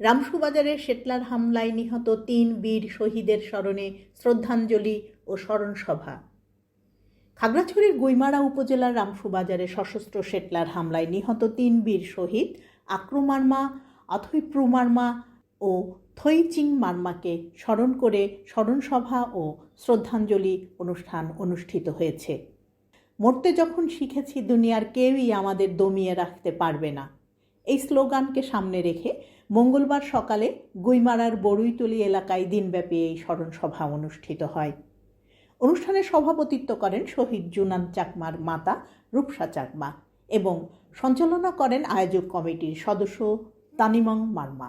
রামসুবাজারের শেটলার হামলায় নিহত তিন বীর শহীদের স্মরণে শ্রদ্ধাঞ্জলি ও স্মরণসভা। খাগড়াছড়ির গুইমারা উপজেলার রামসুবাজারে সশস্ত্র শেটলার হামলায় নিহত তিন বীর শহীদ আক্রমার্মা অথৈপ্রু মার্মা ও থইচিং মার্মাকে স্মরণ করে স্মরণসভা ও শ্রদ্ধাঞ্জলি অনুষ্ঠান অনুষ্ঠিত হয়েছে। মরতে যখন শিখেছি দুনিয়ার কেউই আমাদের দমিয়ে রাখতে পারবে না। এই স্লোগানকে সামনে রেখে মঙ্গলবার সকালে গুইমারার বড়ুইতলি এলাকায় দিনব্যাপী এই স্মরণসভা অনুষ্ঠিত হয়। অনুষ্ঠানে সভাপতিত্ব করেন শহীদ জুনান চাকমার মাতা রূপসা চাকমা এবং সঞ্চালনা করেন আয়োজক কমিটির সদস্য তানিমং মার্মা।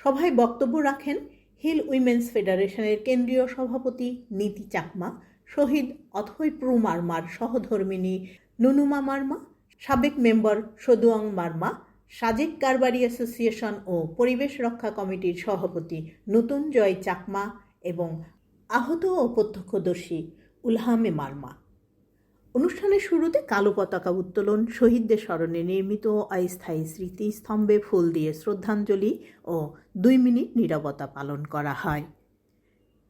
সভায় বক্তব্য রাখেন হিল উইমেন্স ফেডারেশনের কেন্দ্রীয় সভাপতি নীতি চাকমা, শহীদ অথৈ প্রু মার্মার সহধর্মিনী নুনুমা মার্মা, সাবেক মেম্বার সদুয়াং মার্মা সাজেক কারবারি অ্যাসোসিয়েশন ও পরিবেশ রক্ষা কমিটির সভাপতি নতুন জয় চাকমা এবং আহত ও প্রত্যক্ষদর্শী উলহামে মার্মা। অনুষ্ঠানের শুরুতে কালো পতাকা উত্তোলন, শহীদদের স্মরণে নির্মিত অস্থায়ী স্মৃতিস্তম্ভে ফুল দিয়ে শ্রদ্ধাঞ্জলি ও দুই মিনিট নীরবতা পালন করা হয়।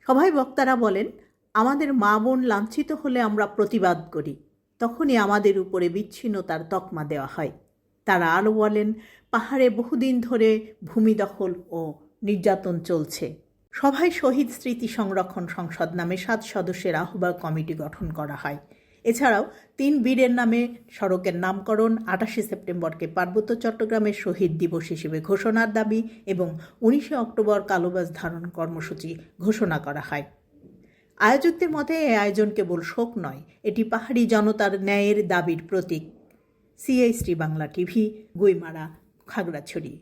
সভায় বক্তারা বলেন, আমাদের মা বোন লাঞ্ছিত হলে আমরা প্রতিবাদ করি। তখনই আমাদের উপরে বিচ্ছিন্নতার তকমা দেওয়া হয়। তারা আরও বলেন, পাহাড়ে বহুদিন ধরে ভূমি দখল ও নির্যাতন চলছে। সভায় শহীদ স্মৃতি সংরক্ষণ সংসদ নামে সাত সদস্যের আহ্বায়ক কমিটি গঠন করা হয়। এছাড়াও তিন বীরের নামে সড়কের নামকরণ আটাশে সেপ্টেম্বরকে পার্বত্য চট্টগ্রামের শহীদ দিবস হিসেবে ঘোষণার দাবি এবং উনিশে অক্টোবর কালোবাস ধারণ কর্মসূচি ঘোষণা করা হয়। আয়োজকদের মতে এই আয়োজন কেবল শোক নয়, এটি পাহাড়ি জনতার ন্যায়ের দাবির প্রতীক। সিআইশ্রী বাংলা টিভি গুইমারা খাগড়াছড়ি।